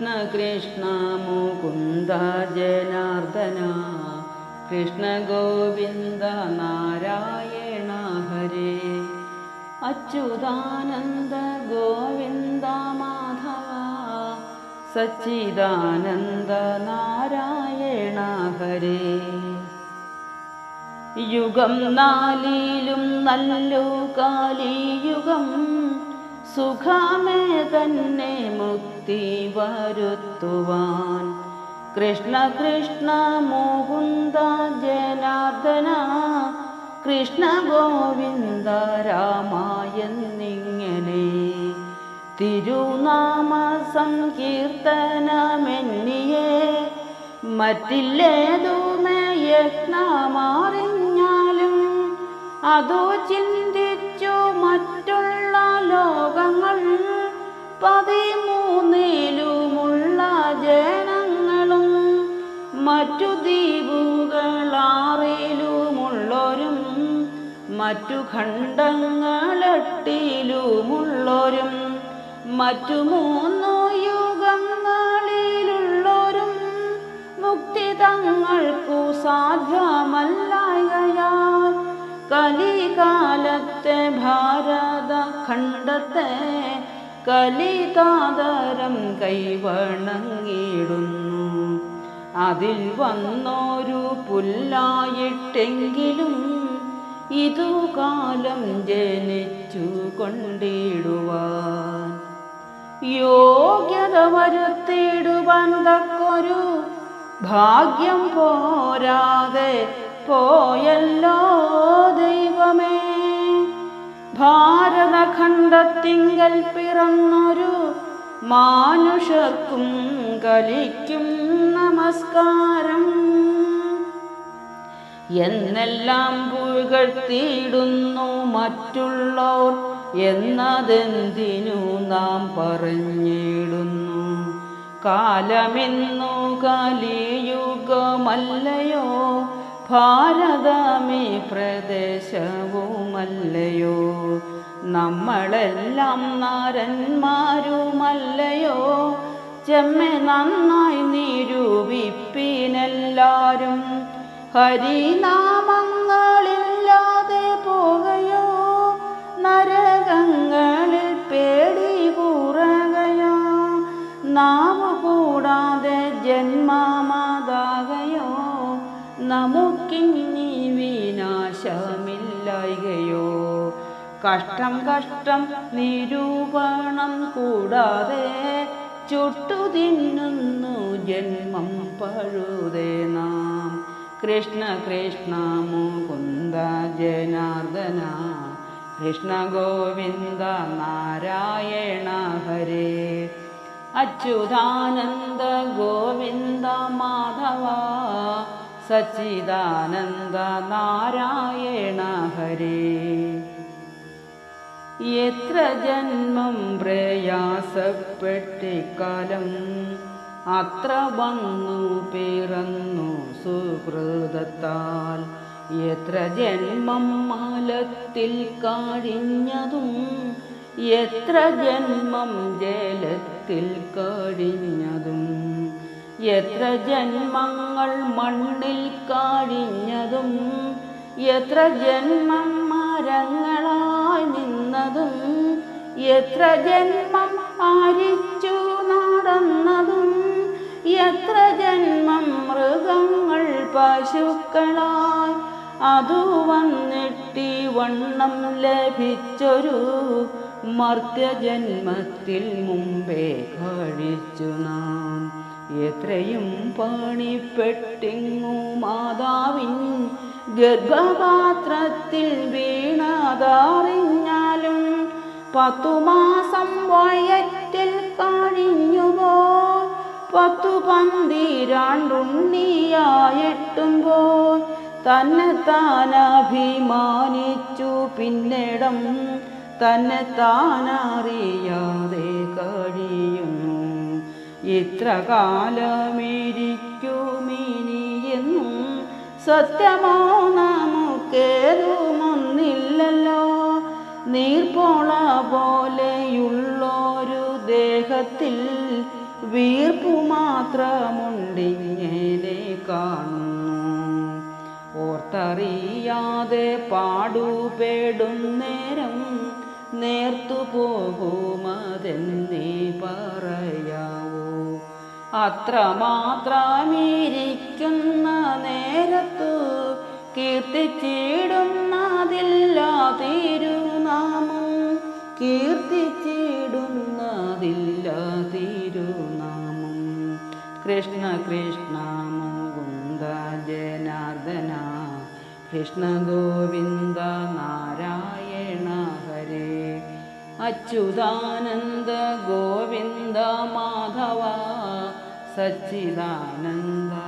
कृष्ण कृष्ण मुकुन्द जनार्दना कृष्ण गोविन्दनारायण हरे। माधव। सच्चिदानन्द नारायण हरे। युगं नालीलुं नल्लु कालीयुगम् സുഖമേ തന്നെ മുക്തി വരുത്തുവാൻ. കൃഷ്ണ കൃഷ്ണ മുകുന്ദ ജനാർദ്ദന കൃഷ്ണ ഗോവിന്ദ രാമായെന്നിങ്ങനെ തിരുനാമ സങ്കീർത്തനമെന്നിയേ മറ്റില്ലേതുമേ യജ്ഞമാറിഞ്ഞാലും അതോ ചിന്തിച്ചു മറ്റുള്ള ലോകങ്ങൾ പതിമൂന്നിലുമുള്ള ജനങ്ങളും മറ്റു ദ്വീപുകളാറിലുമുള്ളവരും മറ്റു ഖണ്ഡങ്ങളെട്ടിലുമുള്ളവരും മറ്റു മൂന്നു യുഗങ്ങളിലുള്ളവരും മുക്തി തങ്ങൾക്കു സാധ്യമല്ലായകയാൽ ഖണ്ഡത്തെ കലികാതരം കൈവണങ്ങിടുന്നു അതിൽ വന്നൊരു പുല്ലായിട്ടെങ്കിലും ഇതുകാലം ജനിച്ചു കൊണ്ടിടുവാൻ യോഗ്യത വരുത്തിയിടുവാൻ തക്കൊരു ഭാഗ്യം പോരാതെ പോയല്ലോ ദൈവമേ. ഭാരതഖണ്ഡത്തിങ്കൽ പിറന്നൊരു മാനുഷർക്കും കലിക്കും നമസ്കാരം. എന്നെല്ലാം പുകഴ്ത്തിയിടുന്നു മറ്റുള്ളോർ എന്നതെന്തിനു നാം പറഞ്ഞിടുന്നു? കാലമെന്നു കലിയുഗമല്ലയോ ഭാരതമേ പ്രദേശവുമല്ലയോ? നമ്മളെല്ലാം നാരന്മാരുമല്ലയോ? ചെമ്മെ നന്നായി നിരൂപിപ്പിനെല്ലാരും ഹരിനാമങ്ങളില്ലാതെ പോകയോ? നരകങ്ങളിൽ നമുക്കിനി വിനാശമില്ലായികയോ? കഷ്ടം കഷ്ടം നിരൂപണം കൂടാതെ ചുട്ടു തിന്നുന്നു ജന്മം പഴുതേ നാം. കൃഷ്ണ കൃഷ്ണ മുകുന്ദ ജനാർദ്ദന. കൃഷ്ണ ഗോവിന്ദ നാരായണ ഹരേ. അച്യുതാനന്ദ സച്ചിദാനന്ദ നാരായണ ഹരേ. എത്ര ജന്മം പ്രയാസപ്പെട്ടിക്കാലം അത്ര വന്നു പിറന്നു സുഹൃതത്താൽ എത്ര ജന്മം മാലത്തിൽ കാഴിഞ്ഞതും എത്ര ജന്മം ജലത്തിൽ കഴിഞ്ഞതും എത്ര ജന്മങ്ങൾ മണ്ണിൽ കാഴിഞ്ഞതും എത്ര ജന്മം മരങ്ങളായി നിന്നതും എത്ര ജന്മം ആരിച്ചു നടന്നതും എത്ര ജന്മം മൃഗങ്ങൾ പശുക്കളായി അതു വന്നിട്ടി വണ്ണം ലഭിച്ചൊരു മർത്യജന്മത്തിൽ മുമ്പേ കഴിച്ചു നാം. എത്രയും പണിപ്പെട്ടിങ്ങു മാതാവിൻ ഗർഭപാത്രത്തിൽ വീണതറിഞ്ഞാലും പത്തു മാസം വയറ്റിൽ കഴിഞ്ഞുവോ പത്തു പന്തിരാണ്ടുണ്ണിയായിട്ടുമ്പോൾ തന്നെ താനഭിമാനിച്ചു പിന്നിടം തന്നെ താനറിയാതെ കഴിയുന്നു. ഇത്ര കാലമിരിക്കുമിനിയെന്നും സത്യമോ നമുക്കേതുമൊന്നില്ലല്ലോ. നീർപ്പോള പോലെയുള്ളൊരു ദേഹത്തിൽ വീർപ്പു മാത്രമുണ്ടിങ്ങനെ കാണുന്നു. ഓർത്തറിയാതെ പാടുപേടും നേരം നേർത്തു പോകുമതെന്നേ പറയാവൂ. അത്രമാത്രമിരിക്കുന്ന നേരത്തു കീർത്തിച്ചിടുന്നതില്ല തിരുനാമം കീർത്തിച്ചിടുന്നതില്ല തിരുനാമം കൃഷ്ണ കൃഷ്ണ മുകുന്ദ ജനാർദ്ദന. കൃഷ്ണ ഗോവിന്ദ നാരായണ अच्युतानन्द गोविन्द माधव सच्चिदानन्दा